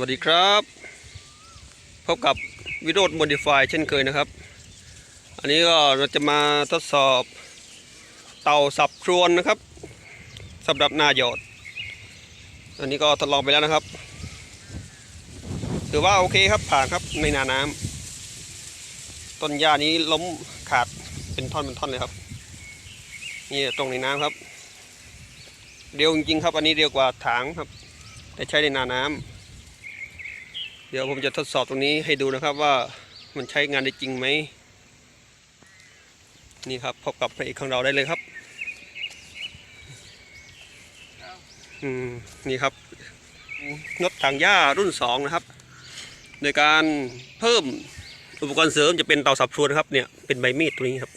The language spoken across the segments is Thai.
วัสดีครับ พบกับวิโรดโมดิฟายเช่นเคยนะครับ อันนี้ก็เราจะมาทดสอบเต่าสับครวนนะครับสำหรับหนาหยอด อันนี้ก็ทดลองไปแล้วนะครับ ถือว่าโอเคครับผ่านครับในนาน้ำต้นหญ้านี้ล้มขาดเป็นท่อนเป็นท่อนเลยครับ นี่ตรงในน้ำครับ เร็วจริงๆครับ อันนี้เร็วกว่าถางครับ แต่ใช้ในนาน้ำ เดี๋ยวผมจะทดสอบตรงนี้ให้ดูนะครับว่ามันใช้งานได้จริงไหม นี่ครับพบกับพระเอกของเราได้เลยครับ อืม นี่ครับนดถังหญ้ารุ่นสองนะครับ โดยการเพิ่มอุปกรณ์เสริมจะเป็นเตาสับพรวนครับเนี่ยเป็นใบมีดตัวนี้ครับ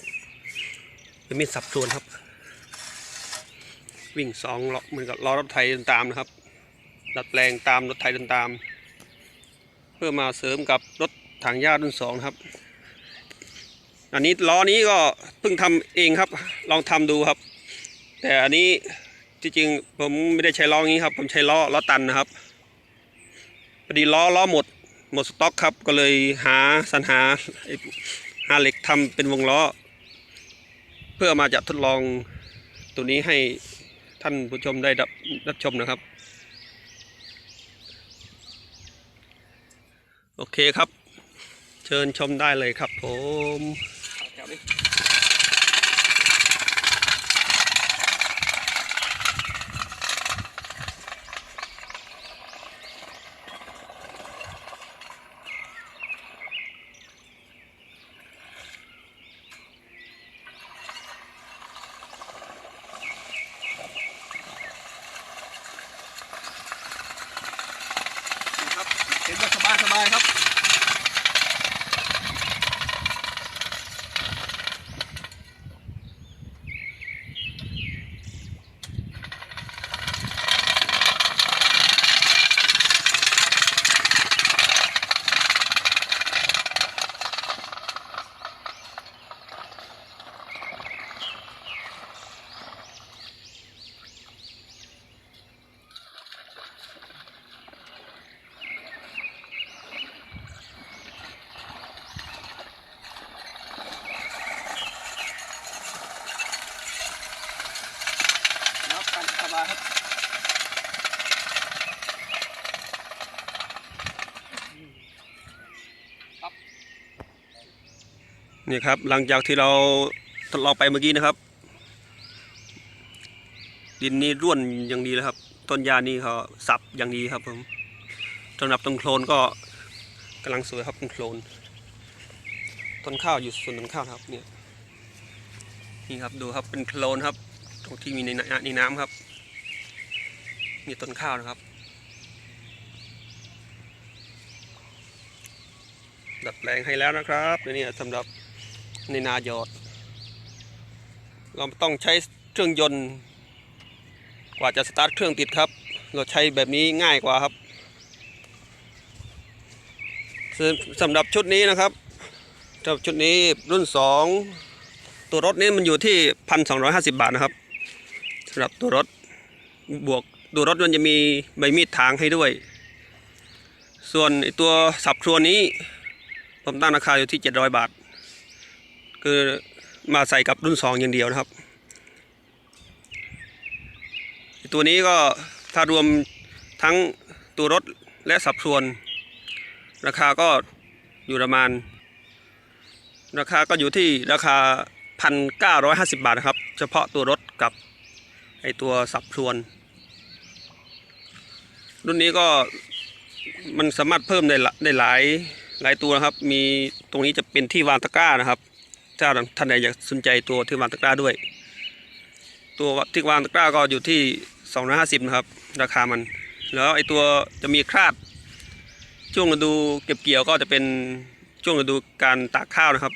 เป็นมีดสับพรวนครับ วิ่งสองล้อเหมือนกับล้อรถไถเดินตามนะครับ ดัดแปลงตามรถไถเดินตาม พื่อมาเสริมกับรถถังหญ้ารุ่นสองครับ อันนี้ล้อนี้ก็เพิ่งทำเองครับ ลองทำดูครับ แต่อันนี้จริงๆผมไม่ได้ใช้ล้อนี้ครับ ผมใช้ล้อล้อตันนะครับพอดีล้อล้อหมดหมดสต็อกครับ ก็เลยหาสรรหาหาเหล็กทำเป็นวงล้อ เพื่อมาจะทดลองตัวนี้ให้ท่านผู้ชมได้รับชมนะครับ โอเคครับ เชิญชมได้เลยครับผมครับเห็นแบบสบายสบายครับ ครับการสบายครับ นี่ครับหลังจากที่เราทดลองไปเมื่อกี้นะครับ ดินนี่ร่วนอย่างดีเลยครับ ต้นยานี่เขาสับอย่างดีครับผมสำหรับต้นโคลนก็กำลังสวยครับต้นโคลนต้นข้าวอยู่ส่วนต้นข้าวครับเนี่ยนี่ครับดูครับเป็นโคลนครับ ตรงที่มีในน้ำในน้ำครับมีต้นข้าวนะครับดัดแปลงให้แล้วนะครับนี่สำหรับ ในนาหยอด เราต้องใช้เครื่องยนต์ กว่าจะสตาร์ทเครื่องติดครับ เราใช้แบบนี้ง่ายกว่าครับซึ่งสำหรับชุดนี้นะครับสำหรับชุดนี้รุ่น 2 ตัวรถนี้มันอยู่ที่ 1,250 บาทนะครับสำหรับตัวรถบวกตัวรถมันจะมีใบมีดถางให้ด้วย ส่วนไอ้ตัวสับครัวนี้ผมตั้งราคาอยู่ที่ 700 บาท คือมาใส่กับรุ่น2องอย่างเดียวนะครับ ตัวนี้ก็ถ้ารวมทั้งตัวรถและสับครวน ราคาก็อยู่ประมาณ ราคาก็อยู่ที่ราคา 1,950 บาทนะครับ เฉพาะตัวรถกับไอตัวสับพรวน รุ่นนี้ก็มันสามารถเพิ่มได้ได้หลายหลายตัวนะครับ มีตรงนี้จะเป็นที่วางตะกร้านะครับ ถ้าท่านใดอยากสนใจตัวที่วางตะกร้าด้วย ตัวที่วางตะกร้าก็อยู่ที่ 250นะครับ ราคามัน แล้วไอตัวจะมีคราด ช่วงฤดูเก็บเกี่ยวก็จะเป็นช่วงฤดูการตากข้าวนะครับ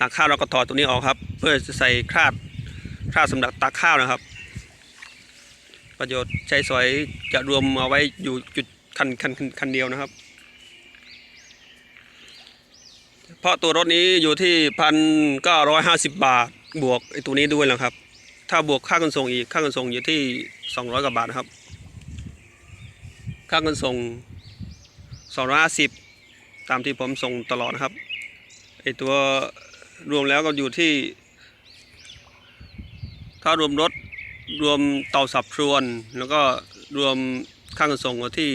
ตากข้าวเราก็ถอดตัวนี้ออกครับ เพื่อจะใส่คราดคราดสำหรับตากข้าวนะครับ ประโยชน์ใช้สอยจะรวมเอาไว้อยู่จุดคันคันคันคันเดียวนะครับ เพราะตัวรถนี้อยู่ที่พันเก้าร้อยห้าสิบบาท บวกไอ้ตัวนี้ด้วยนะครับ ถ้าบวกค่าขนส่งอีกค่าขนส่งอยู่ที่สองร้อยกว่าบาทนะครับ ค่าขนส่ง250ตามที่ผมส่งตลอดนะครับไอตัวรวมแล้วก็อยู่ที่ ถ้ารวมรถรวมเตาสับพรวน แล้วก็รวมค่าขนส่งก็ที่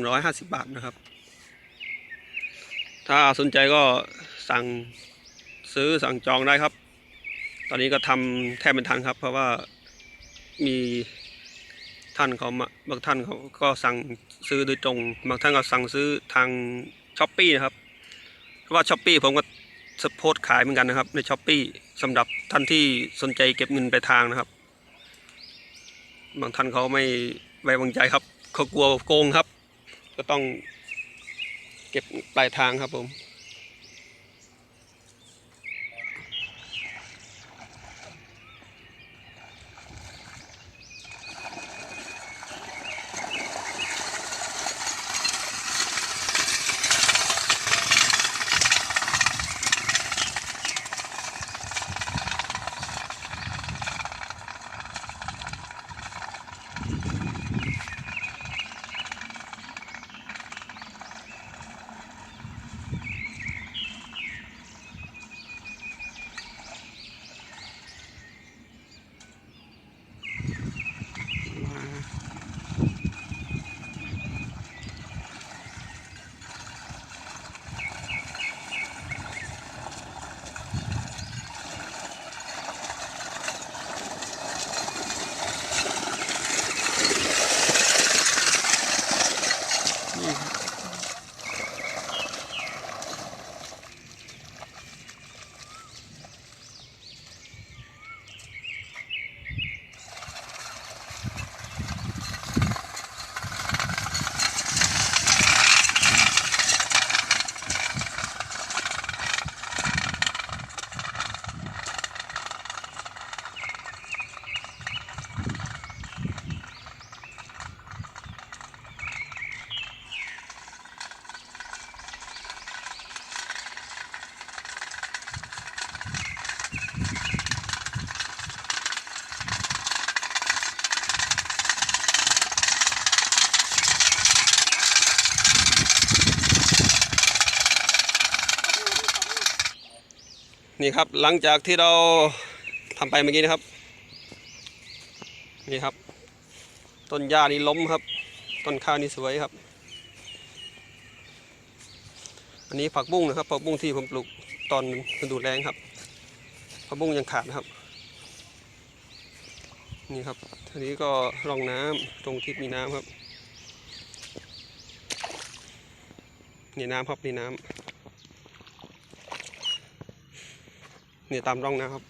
2,150 บาทนะครับ ถ้าสนใจก็สั่งซื้อสั่งจองได้ครับ ตอนนี้ก็ทำแทบไม่ทันครับ เพราะว่ามีท่านเขาบางท่านเขาก็สั่งซื้อโดยตรง บางท่านก็สั่งซื้อทางช้อปปีนะครับ เพราะว่าช้อปปีผมก็สโพสต์ขายเหมือนกันนะครับ ในช้อปปีสำหรับท่านที่สนใจเก็บเงินไปทางนะครับ บางท่านเขาไม่ไว้วางใจครับเขากลัวโกงครับ ก็ต้อง เก็บปลายทางครับผม นี่ครับหลังจากที่เราทำไปเมื่อกี้นะครับ นี่ครับ ต้นหญ้านี่ล้มครับ ต้นข้าวนี่สวยครับ อันนี้ผักบุ้งนะครับผักบุ้งที่ผมปลูกตอนฤดูแล้งครับผักบุ้งยังขาดนะครับ นี่ครับทีนี้ก็ร่องน้ำตรงที่มีน้ำครับนี่น้ำครับนี่น้ำนี่ยตามร่องนะครับ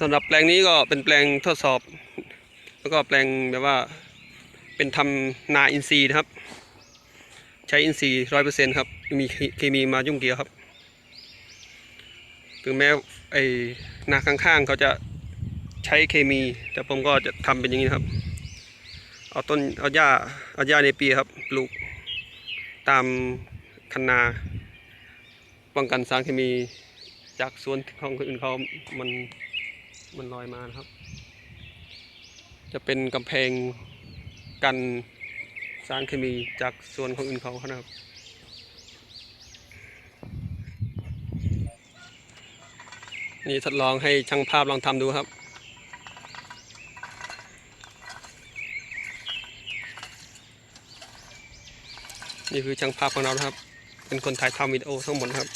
สำหรับแปลงนี้ก็เป็นแปลงทดสอบ แล้วก็แปลงแบบว่าเป็นทำนาอินทรีย์นะครับ ใช้อินทรีย์ร้อยเปอร์เซ็นต์ครับม่มีเคมีมายุ่งเกี่ยวครับ ถึงแม้ไอ้นาข้างๆเขาจะ ใช้เคมี แต่ผมก็จะทำเป็นอย่างนี้ครับ เอาต้นเอาหญ้าเอาหญ้าในปีครับปลูกตามคันนาป้องกันสารเคมีจากสวนของคนอื่นเขามันมันลอยมานะครับ จะเป็นกำแพงกันสารเคมีจากสวนของอื่นเขานะครับนี่ทดลองให้ช่างภาพลองทำดูครับ นี่คือช่างภาพของเราครับ เป็นคนถ่ายทำวิดีโอทั้งหมดครับ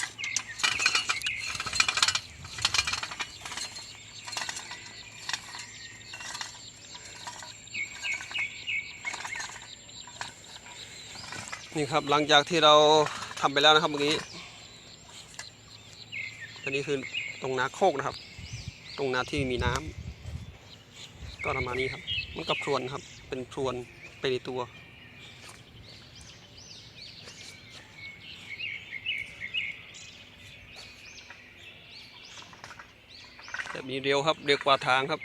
นี่ครับหลังจากที่เราทำไปแล้วนะครับเมื่อกี้อันนี้คือตรงนาโคกนะครับ ตรงนาที่มีน้ำก็ประมาณนี้ครับ มันก็พรวนครับ เป็นพรวนไปในตัว มีเร็วครับเร็วกว่าทางครับ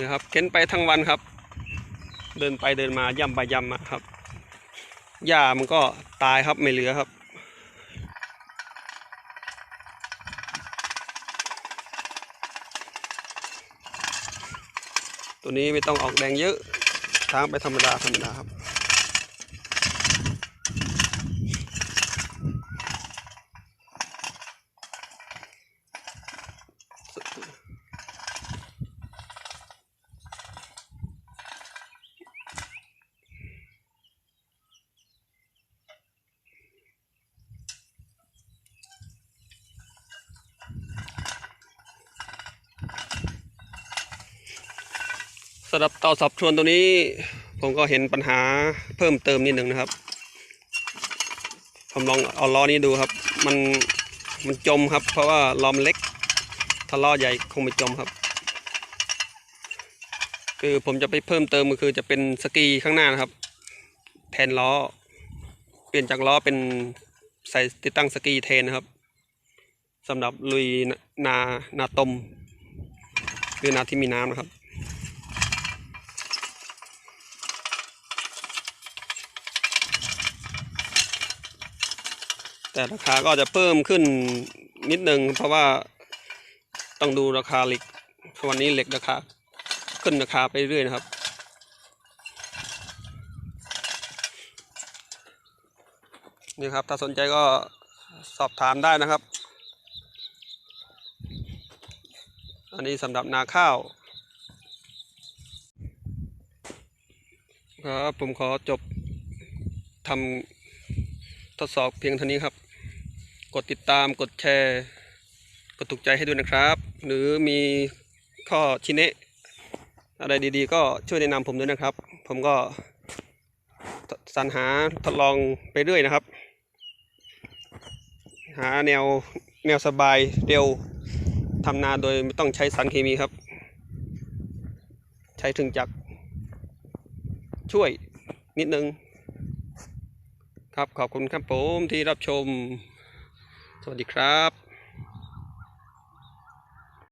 นะครับเข็นไปทั้งวันครับ เดินไปเดินมาย่ำไปย่ำครับ หญ้ามันก็ตายครับไม่เหลือครับ ตัวนี้ไม่ต้องออกแดงเยอะทางไปธรรมดาธรรมดาครับำหรับเตาสับชวนตัวนี้ ผมก็เห็นปัญหาเพิ่มเติมนิดหนึ่งนะครับ ผมลองเอาล้อนี้ดูครับ มันมันจมครับ เพราะว่าล้อมเล็ก ถ้าล้อใหญ่คงไม่จมครับ คือผมจะไปเพิ่มเติมก็คือจะเป็นสกีข้างหน้านะครับ แทนล้อ เปลี่ยนจากล้อเป็นใส่ติดตั้งสกีแทนนะครับสำหรับลุยนานาตมหรือนาที่มีน้ำนะครับ แต่ราคาก็จะเพิ่มขึ้นนิดนึง เพราะว่าต้องดูราคาเหล็กวันนี้เหล็กราคาขึ้นราคาไปเรื่อยนะครับ นี่ครับ ถ้าสนใจก็สอบถามได้นะครับ อันนี้สำหรับนาข้าว ครับ ผมขอจบทำทดสอบเพียงเท่านี้ครับ กดติดตามกดแชร์ กดถูกใจให้ด้วยนะครับ หรือมีข้อชี้แนะอะไรดีๆ ก็ช่วยแนะนำผมด้วยนะครับ ผมก็สรรหาทดลองไปเรื่อยนะครับ หาแนวแนวสบายเร็วทำนาโดยไม่ต้องใช้สารเคมีครับ ใช้ถึงจักรช่วยนิดนึงครับขอบคุณครับผมที่รับชม สวัสดีครับ